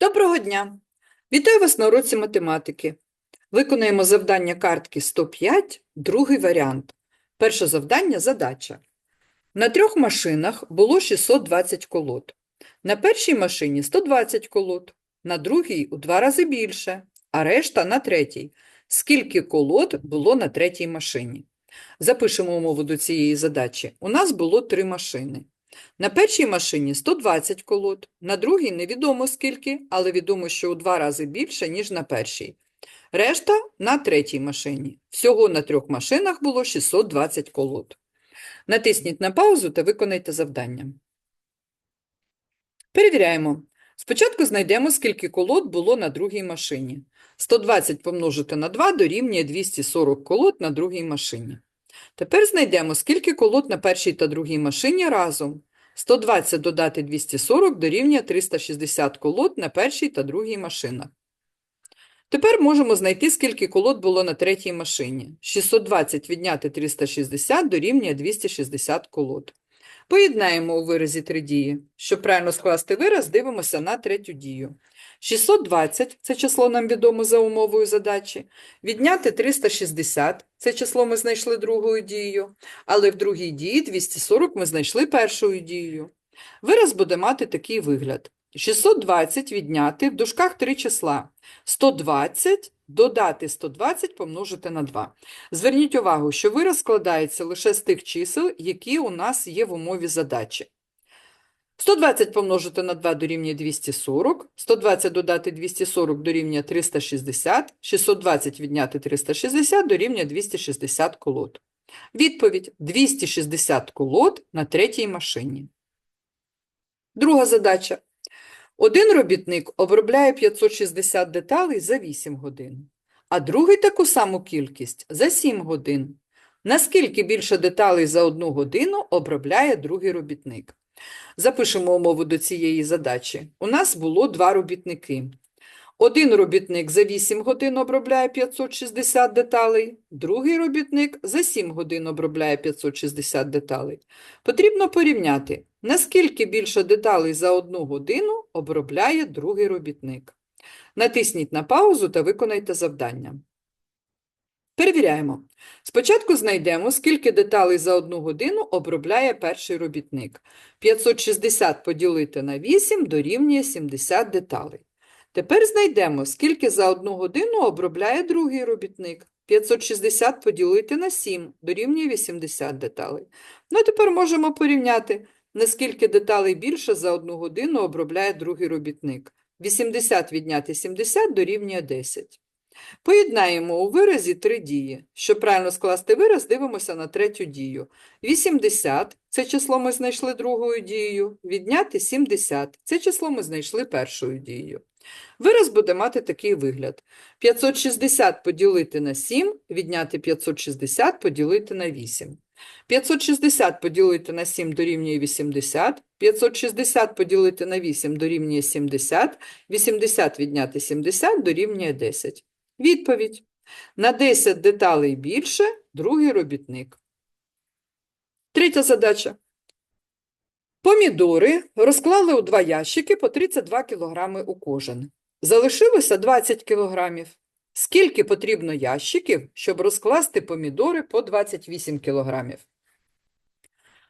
Доброго дня! Вітаю вас на уроці математики. Виконаємо завдання картки 105, другий варіант. Перше завдання – задача. На трьох машинах було 620 колод. На першій машині 120 колод, на другій у два рази більше, а решта на третій. Скільки колод було на третій машині? Запишемо умову до цієї задачі. У нас було три машини. На першій машині 120 колод, на другій невідомо скільки, але відомо, що у два рази більше, ніж на першій. Решта на третій машині. Всього на трьох машинах було 620 колод. Натисніть на паузу та виконайте завдання. Перевіряємо. Спочатку знайдемо, скільки колод було на другій машині. 120 помножити на 2 дорівнює 240 колод на другій машині. Тепер знайдемо, скільки колод на першій та другій машині разом. 120 додати 240 дорівнює 360 колод на першій та другій машинах. Тепер можемо знайти, скільки колод було на третій машині. 620 відняти 360 дорівнює 260 колод. Поєднаємо у виразі три дії. Щоб правильно скласти вираз, дивимося на третю дію. 620 – це число нам відомо за умовою задачі. Відняти 360 – це число ми знайшли другою дією. Але в другій дії 240 ми знайшли першою дією. Вираз буде мати такий вигляд. 620 відняти в дужках три числа. 120 додати 120 помножити на 2. Зверніть увагу, що вираз складається лише з тих чисел, які у нас є в умові задачі. 120 помножити на 2 дорівнює 240, 120 додати 240 дорівнює 360, 620 відняти 360 дорівнює 260 колод. Відповідь – 260 колод на третій машині. Друга задача. Один робітник обробляє 560 деталей за 8 годин, а другий таку саму кількість за 7 годин. Наскільки більше деталей за одну годину обробляє другий робітник? Запишемо умову до цієї задачі. У нас було два робітники. Один робітник за 8 годин обробляє 560 деталей, другий робітник за 7 годин обробляє 560 деталей. Потрібно порівняти, наскільки більше деталей за одну годину обробляє другий робітник. Натисніть на паузу та виконайте завдання. Перевіряємо. Спочатку знайдемо, скільки деталей за одну годину обробляє перший робітник. 560 поділити на 8 дорівнює 70 деталей. Тепер знайдемо, скільки за одну годину обробляє другий робітник. 560 поділити на 7 дорівнює 80 деталей. Ну, а тепер можемо порівняти, наскільки деталей більше за одну годину обробляє другий робітник. 80 відняти 70 дорівнює 10. Поєднаємо у виразі три дії. Щоб правильно скласти вираз, дивимося на третю дію. 80 – це число ми знайшли другою дією, відняти 70 – це число ми знайшли першою дією. Вираз буде мати такий вигляд. 560 поділити на 7, відняти 560 поділити на 8. 560 поділити на 7 дорівнює 80, 560 поділити на 8 дорівнює 70, 80 відняти 70 дорівнює 10. Відповідь. На 10 деталей більше другий робітник. Третя задача. Помідори розклали у два ящики по 32 кг у кожен. Залишилося 20 кг. Скільки потрібно ящиків, щоб розкласти помідори по 28 кг?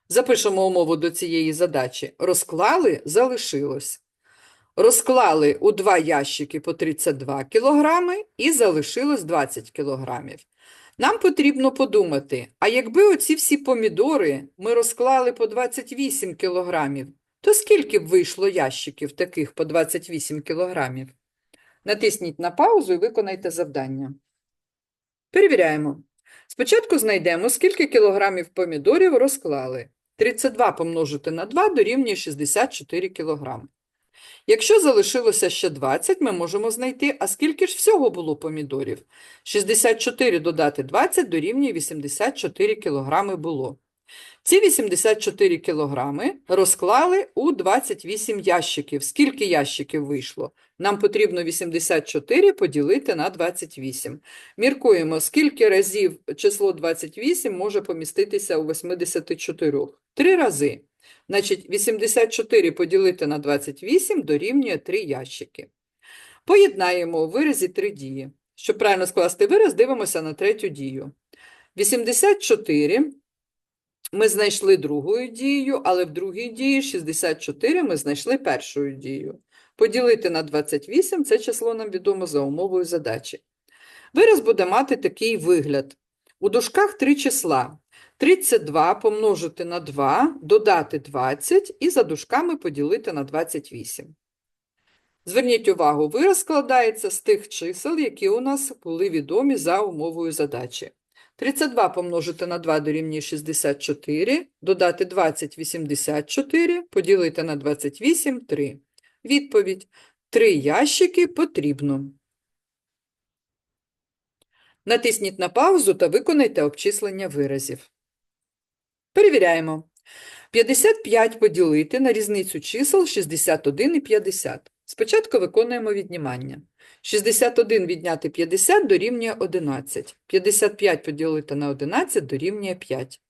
Запишемо умову до цієї задачі. Розклали – залишилось. Розклали у два ящики по 32 кг і залишилось 20 кг. Нам потрібно подумати, а якби оці всі помідори ми розклали по 28 кг, то скільки б вийшло ящиків таких по 28 кг? Натисніть на паузу і виконайте завдання. Перевіряємо. Спочатку знайдемо, скільки кілограмів помідорів розклали. 32 помножити на 2 дорівнює 64 кг. Якщо залишилося ще 20, ми можемо знайти, а скільки ж всього було помідорів? 64 додати 20 дорівнює 84 кг було. Ці 84 кг розклали у 28 ящиків. Скільки ящиків вийшло? Нам потрібно 84 поділити на 28. Міркуємо, скільки разів число 28 може поміститися у 84. Три рази. Значить, 84 поділити на 28 дорівнює 3 ящики. Поєднаємо у виразі три дії. Щоб правильно скласти вираз, дивимося на третю дію. 84 ми знайшли другою дією, але в другій дії 64 ми знайшли першою дією. Поділити на 28 – це число нам відомо за умовою задачі. Вираз буде мати такий вигляд. У дужках три числа. 32 помножити на 2, додати 20 і за дужками поділити на 28. Зверніть увагу, вираз складається з тих чисел, які у нас були відомі за умовою задачі. 32 помножити на 2 дорівнює 64, додати 20 – 84, поділити на 28 – 3. Відповідь. Три ящики потрібно. Натисніть на паузу та виконайте обчислення виразів. Перевіряємо. 55 поділити на різницю чисел 61 і 50. Спочатку виконуємо віднімання. 61 відняти 50 дорівнює 11. 55 поділити на 11 дорівнює 5.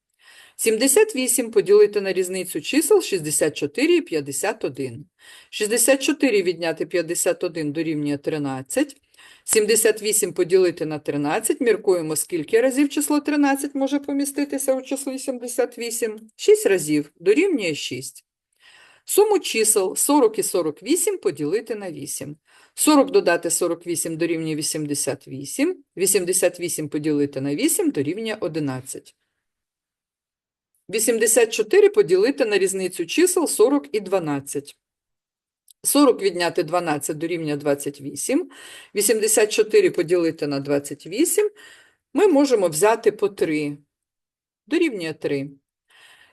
78 поділити на різницю чисел 64 і 51. 64 відняти 51 дорівнює 13. 78 поділити на 13. Міркуємо, скільки разів число 13 може поміститися у числі 78. 6 разів дорівнює 6. Суму чисел 40 і 48 поділити на 8. 40 додати 48 дорівнює 88. 88 поділити на 8 дорівнює 11. 84 поділити на різницю чисел 40 і 12. 40 відняти 12 дорівнює 28. 84 поділити на 28 ми можемо взяти по 3. Дорівнює 3.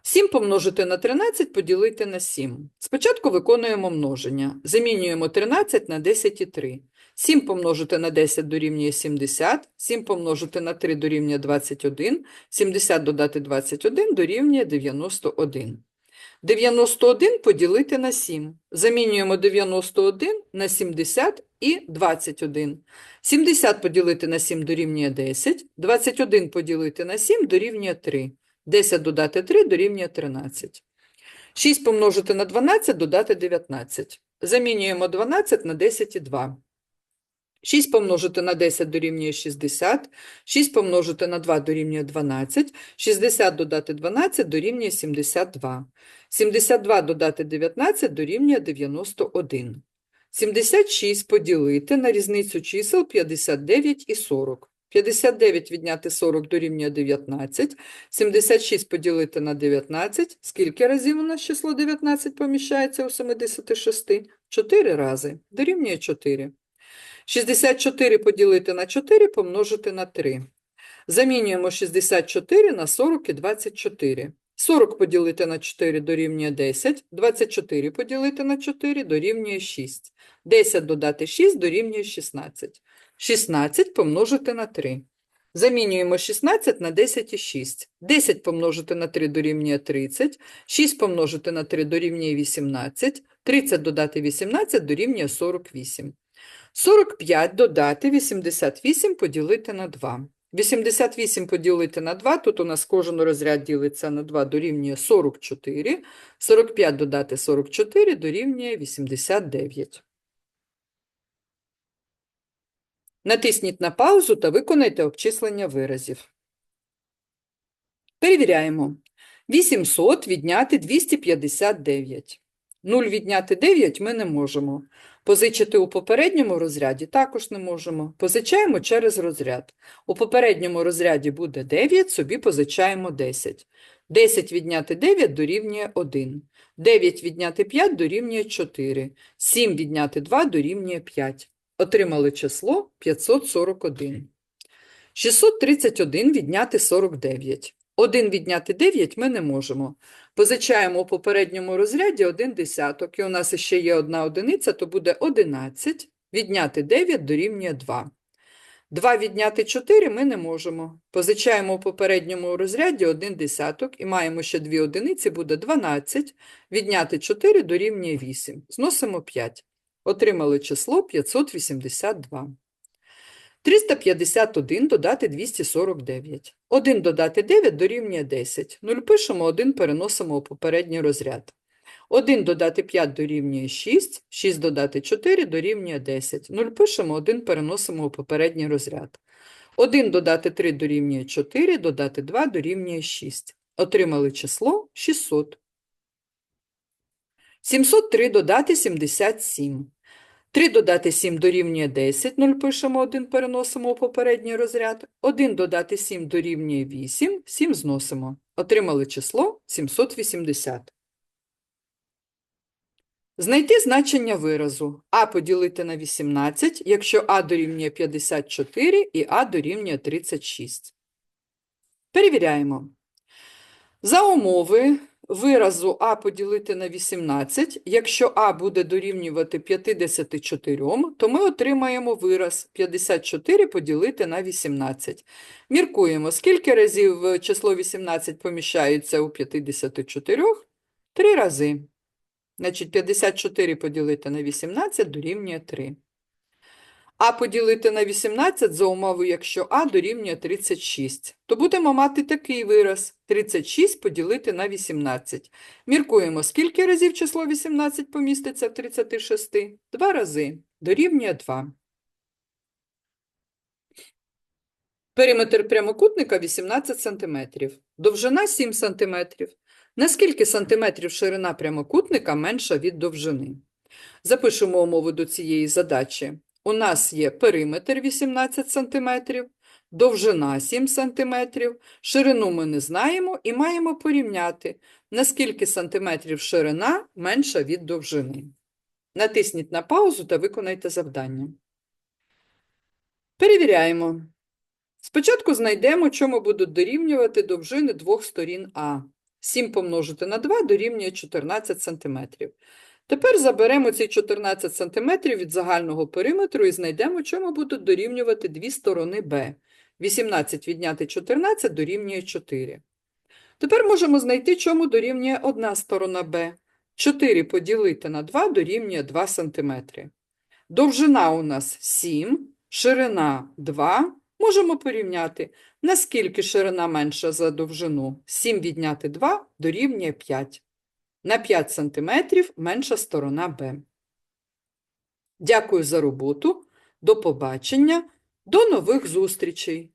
7 помножити на 13 поділити на 7. Спочатку виконуємо множення. Замінюємо 13 на 10 і 3. 7 помножити на 10 дорівнює 70, 7 помножити на 3 дорівнює 21, 70 додати 21 дорівнює 91. 91 поділити на 7. Замінюємо 91 на 70 і 21. 70 поділити на 7 дорівнює 10, 21 поділити на 7 дорівнює 3. 10 додати 3 дорівнює 13. 6 помножити на 12 додати 19. Замінюємо 12 на 10 і 2. 6 помножити на 10 дорівнює 60, 6 помножити на 2 дорівнює 12, 60 додати 12 дорівнює 72, 72 додати 19 дорівнює 91, 76 поділити на різницю чисел 59 і 40. 59 відняти 40 дорівнює 19, 76 поділити на 19. Скільки разів у нас число 19 поміщається у 76? 4 рази. Дорівнює 4. 64 поділити на 4 помножити на 3. Замінюємо 64 на 40 і 24. 40 поділити на 4 дорівнює 10, 24 поділити на 4 дорівнює 6. 10 додати 6 дорівнює 16. 16 помножити на 3. Замінюємо 16 на 10 і 6. 10 помножити на 3 дорівнює 30, 6 помножити на 3 дорівнює 18, 30 додати 18 дорівнює 48. 45 додати 88 поділити на 2. 88 поділити на 2, тут у нас кожен розряд ділиться на 2, дорівнює 44. 45 додати 44 дорівнює 89. Натисніть на паузу та виконайте обчислення виразів. Перевіряємо. 800 відняти 259. 0 відняти 9 ми не можемо. Позичити у попередньому розряді також не можемо. Позичаємо через розряд. У попередньому розряді буде 9, собі позичаємо 10. 10 відняти 9 дорівнює 1. 9 відняти 5 дорівнює 4. 7 відняти 2 дорівнює 5. Отримали число 541. 631 відняти 49. 1 відняти 9 ми не можемо. Позичаємо у попередньому розряді 1 десяток, і у нас ще є одна одиниця, то буде 11. Відняти 9 дорівнює 2. 2 відняти 4 ми не можемо. Позичаємо у попередньому розряді 1 десяток і маємо ще 2 одиниці, буде 12. Відняти 4 дорівнює 8. Зносимо 5. Отримали число 582. 351 додати 249. 1 додати 9 дорівнює 10. 0 пишемо, 1 переносимо у попередній розряд. 1 додати 5 дорівнює 6, 6 додати 4 дорівнює 10. 0 пишемо, 1 переносимо у попередній розряд. 1 додати 3 дорівнює 4, додати 2 дорівнює 6. Отримали число 600. 703 додати 77. 3 додати 7 дорівнює 10, 0 пишемо, 1 переносимо у попередній розряд. 1 додати 7 дорівнює 8, 7 зносимо. Отримали число 780. Знайти значення виразу а поділити на 18, якщо а дорівнює 54 і а дорівнює 36. Перевіряємо. За умови виразу а поділити на 18, якщо а буде дорівнювати 54, то ми отримаємо вираз 54 поділити на 18. Міркуємо, скільки разів число 18 поміщається у 54? Три рази. Значить, 54 поділити на 18 дорівнює 3. А поділити на 18 за умовою, якщо А дорівнює 36. То будемо мати такий вираз. 36 поділити на 18. Міркуємо, скільки разів число 18 поміститься в 36? Два рази. Дорівнює 2. Периметр прямокутника 18 см. Довжина 7 см. На скільки сантиметрів ширина прямокутника менша від довжини? Запишемо умову до цієї задачі. У нас є периметр 18 см, довжина 7 см, ширину ми не знаємо і маємо порівняти, на скільки сантиметрів ширина менша від довжини. Натисніть на паузу та виконайте завдання. Перевіряємо. Спочатку знайдемо, чому будуть дорівнювати довжини двох сторін А. 7 помножити на 2 дорівнює 14 см. Тепер заберемо ці 14 см від загального периметру і знайдемо, чому будуть дорівнювати дві сторони Б. 18 відняти 14 дорівнює 4. Тепер можемо знайти, чому дорівнює одна сторона Б. 4 поділити на 2 дорівнює 2 см. Довжина у нас 7, ширина 2. Можемо порівняти, наскільки ширина менша за довжину. 7 відняти 2 дорівнює 5. На 5 см менша сторона Б. Дякую за роботу. До побачення. До нових зустрічей!